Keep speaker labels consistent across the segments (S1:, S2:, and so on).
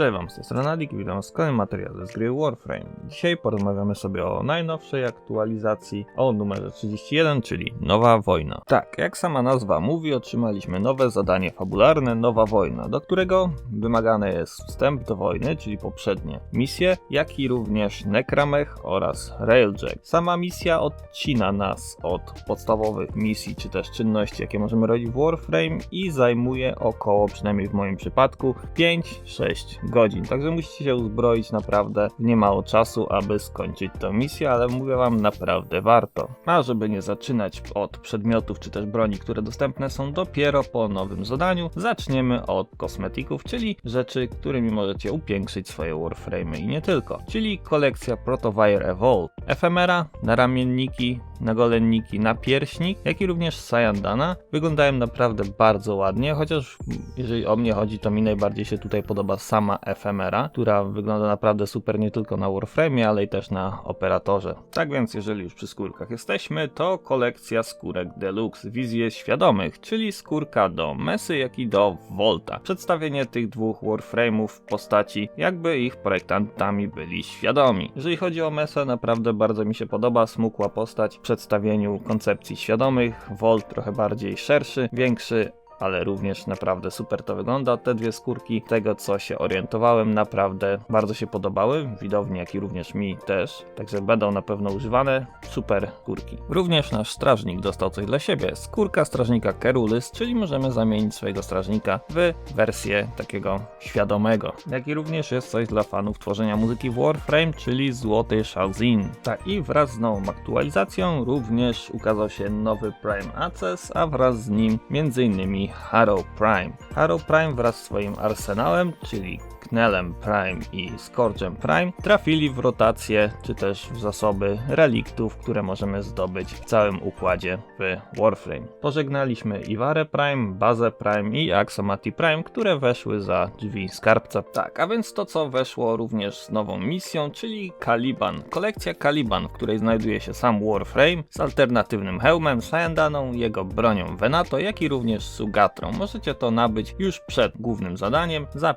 S1: Cześć wam, z tej strony Adik i witam was kolejnym materiale z gry Warframe. Dzisiaj porozmawiamy sobie o najnowszej aktualizacji, o numerze 31, czyli Nowa Wojna. Tak, jak sama nazwa mówi, otrzymaliśmy nowe zadanie fabularne Nowa Wojna, do którego wymagany jest wstęp do wojny, czyli poprzednie misje, jak i również Nekramech oraz Railjack. Sama misja odcina nas od podstawowych misji, czy też czynności, jakie możemy robić w Warframe i zajmuje około, przynajmniej w moim przypadku, 5-6 godzin. Także musicie się uzbroić naprawdę w niemało czasu, aby skończyć tę misję, ale mówię wam, naprawdę warto. A żeby nie zaczynać od przedmiotów czy też broni, które dostępne są dopiero po nowym zadaniu, zaczniemy od kosmetyków, czyli rzeczy, którymi możecie upiększyć swoje warframe i nie tylko. Czyli kolekcja Protowire Evolve, efemera, naramienniki, nagolenniki, napierśnik, jak i również Sayandana wyglądają naprawdę bardzo ładnie, chociaż jeżeli o mnie chodzi, to mi najbardziej się tutaj podoba sama efemera, która wygląda naprawdę super nie tylko na Warframe, ale i też na operatorze. Tak więc jeżeli już przy skórkach jesteśmy, to kolekcja skórek Deluxe Wizje Świadomych, czyli skórka do Mesy, jak i do Volta. Przedstawienie tych dwóch Warframe'ów w postaci, jakby ich projektantami byli świadomi. Jeżeli chodzi o Mesę, naprawdę bardzo mi się podoba, smukła postać w przedstawieniu koncepcji świadomych, Volt trochę bardziej szerszy, większy, ale również naprawdę super to wygląda. Te dwie skórki, tego co się orientowałem, naprawdę bardzo się podobały, widowni, jak i również mi też, także będą na pewno używane. Super skórki. Również nasz strażnik dostał coś dla siebie. Skórka strażnika Kerulis, czyli możemy zamienić swojego strażnika w wersję takiego świadomego. Jak i również jest coś dla fanów tworzenia muzyki w Warframe, czyli Złoty Shazin. Tak, i wraz z nową aktualizacją również ukazał się nowy Prime Access, a wraz z nim m.in. Harrow Prime. Harrow Prime wraz z swoim arsenałem, czyli Knellem Prime i Scourgem Prime, trafili w rotację czy też w zasoby reliktów, które możemy zdobyć w całym układzie w Warframe. Pożegnaliśmy Iware Prime, Bazę Prime i Axomati Prime, które weszły za drzwi skarbca. Tak, a więc to co weszło również z nową misją, czyli Caliban. Kolekcja Caliban, w której znajduje się sam Warframe z alternatywnym hełmem, Syandaną, jego bronią Venato, jak i również Sugatrą. Możecie to nabyć już przed głównym zadaniem za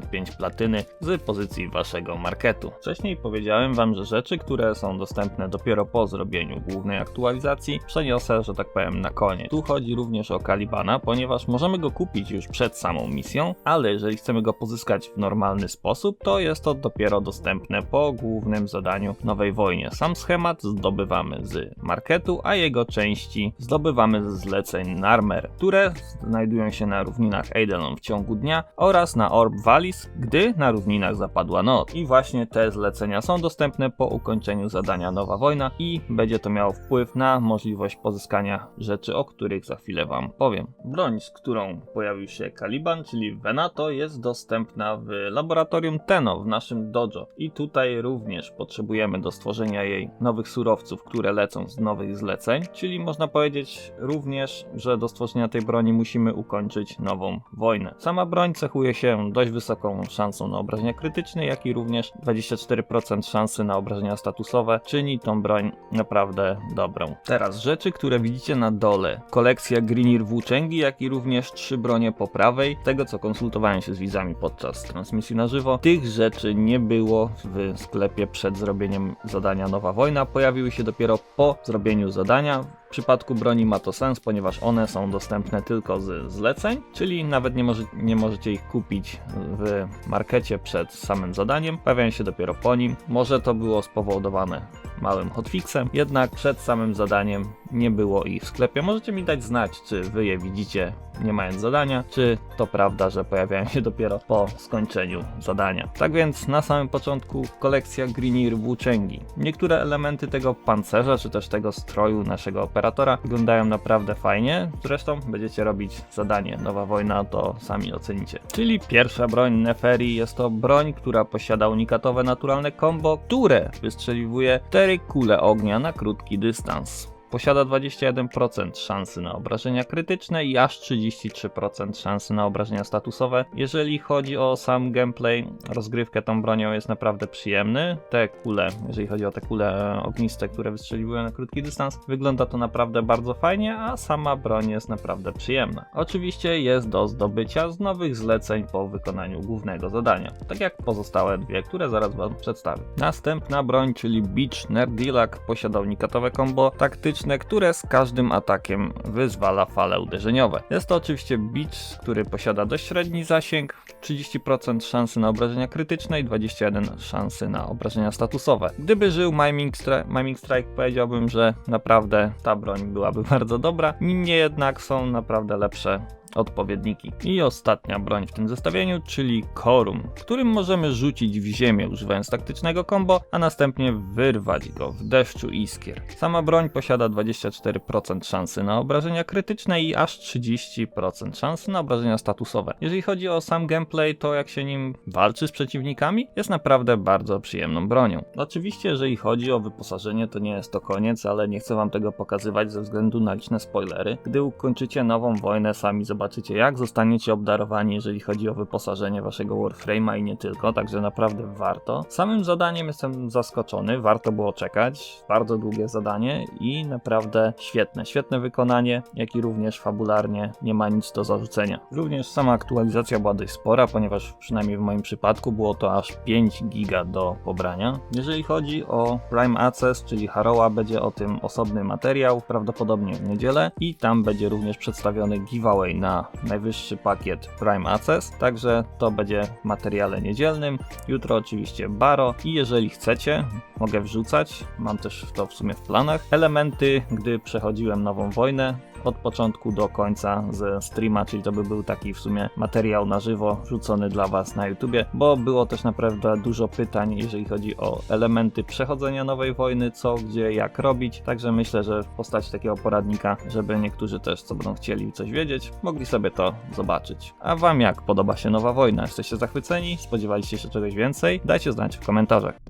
S1: 595 platyny z pozycji waszego marketu. Wcześniej powiedziałem wam, że rzeczy, które są dostępne dopiero po zrobieniu głównej aktualizacji, przeniosę, że tak powiem, na koniec. Tu chodzi również o Kalibana, ponieważ możemy go kupić już przed samą misją, ale jeżeli chcemy go pozyskać w normalny sposób, to jest to dopiero dostępne po głównym zadaniu Nowej Wojnie. Sam schemat zdobywamy z marketu, a jego części zdobywamy ze zleceń Narmer, które znajdują się na równinach Eidolon w ciągu dnia oraz na Orb Gdy na równinach zapadła noc. I właśnie te zlecenia są dostępne po ukończeniu zadania Nowa Wojna i będzie to miało wpływ na możliwość pozyskania rzeczy, o których za chwilę wam powiem. Broń, z którą pojawił się Caliban, czyli Venato, jest dostępna w laboratorium Teno w naszym dojo. I tutaj również potrzebujemy do stworzenia jej nowych surowców, które lecą z nowych zleceń, czyli można powiedzieć również, że do stworzenia tej broni musimy ukończyć nową wojnę. Sama broń cechuje się dość wysoką szansą na obrażenia krytyczne, jak i również 24% szansy na obrażenia statusowe, czyni tą broń naprawdę dobrą. Teraz rzeczy, które widzicie na dole. Kolekcja Greenir Włóczęgi, jak i również trzy bronie po prawej. Tego co konsultowałem się z widzami podczas transmisji na żywo. Tych rzeczy nie było w sklepie przed zrobieniem zadania Nowa Wojna. Pojawiły się dopiero po zrobieniu zadania. W przypadku broni ma to sens, ponieważ one są dostępne tylko z zleceń, czyli nawet nie, może, nie możecie ich kupić w markecie przed samym zadaniem, pojawiają się dopiero po nim. Może to było spowodowane małym hotfixem, jednak przed samym zadaniem nie było ich w sklepie. Możecie mi dać znać, czy wy je widzicie nie mając zadania, czy to prawda, że pojawiają się dopiero po skończeniu zadania. Tak więc na samym początku kolekcja Greenir Włóczęgi. Niektóre elementy tego pancerza, czy też tego stroju naszego operatora wyglądają naprawdę fajnie. Zresztą będziecie robić zadanie Nowa Wojna, to sami ocenicie. Czyli pierwsza broń Neferi jest to broń, która posiada unikatowe naturalne combo, które wystrzeliwuje 4 kule ognia na krótki dystans. Posiada 21% szansy na obrażenia krytyczne i aż 33% szansy na obrażenia statusowe. Jeżeli chodzi o sam gameplay, rozgrywkę tą bronią jest naprawdę przyjemny. Te kule, jeżeli chodzi o te kule ogniste, które wystrzeliwują na krótki dystans, wygląda to naprawdę bardzo fajnie, a sama broń jest naprawdę przyjemna. Oczywiście jest do zdobycia z nowych zleceń po wykonaniu głównego zadania, tak jak pozostałe dwie, które zaraz wam przedstawię. Następna broń, czyli Beach Nerdilak, posiada unikatowe combo taktyczne, które z każdym atakiem wyzwala fale uderzeniowe. Jest to oczywiście Beach, który posiada dość średni zasięg, 30% szansy na obrażenia krytyczne i 21 szansy na obrażenia statusowe. Gdyby żył Miming, Miming Strike, powiedziałbym, że naprawdę ta broń byłaby bardzo dobra. Niemniej jednak są naprawdę lepsze odpowiedniki. I ostatnia broń w tym zestawieniu, czyli Korum, którym możemy rzucić w ziemię używając taktycznego combo, a następnie wyrwać go w deszczu iskier. Sama broń posiada 24% szansy na obrażenia krytyczne i aż 30% szansy na obrażenia statusowe. Jeżeli chodzi o sam gameplay, to jak się nim walczy z przeciwnikami, jest naprawdę bardzo przyjemną bronią. Oczywiście, jeżeli chodzi o wyposażenie, to nie jest to koniec, ale nie chcę wam tego pokazywać ze względu na liczne spoilery. Gdy ukończycie nową wojnę, sami zobaczycie jak zostaniecie obdarowani, jeżeli chodzi o wyposażenie waszego Warframe'a i nie tylko, także naprawdę warto. Samym zadaniem jestem zaskoczony, warto było czekać, bardzo długie zadanie i naprawdę świetne, świetne wykonanie, jak i również fabularnie nie ma nic do zarzucenia. Również sama aktualizacja była dość spora, ponieważ przynajmniej w moim przypadku było to aż 5 giga do pobrania. Jeżeli chodzi o Prime Access, czyli Harrowa, będzie o tym osobny materiał, prawdopodobnie w niedzielę i tam będzie również przedstawiony giveaway na najwyższy pakiet Prime Access, także to będzie w materiale niedzielnym. Jutro oczywiście Baro i jeżeli chcecie, mogę wrzucać, mam też to w sumie w planach, elementy, gdy przechodziłem nową wojnę, od początku do końca ze streama, czyli to by był taki w sumie materiał na żywo wrzucony dla Was na YouTubie, bo było też naprawdę dużo pytań, jeżeli chodzi o elementy przechodzenia nowej wojny, co, gdzie, jak robić, także myślę, że w postaci takiego poradnika, żeby niektórzy też, co będą chcieli coś wiedzieć, mogli sobie to zobaczyć. A Wam jak podoba się nowa wojna? Jesteście zachwyceni? Spodziewaliście się czegoś więcej? Dajcie znać w komentarzach.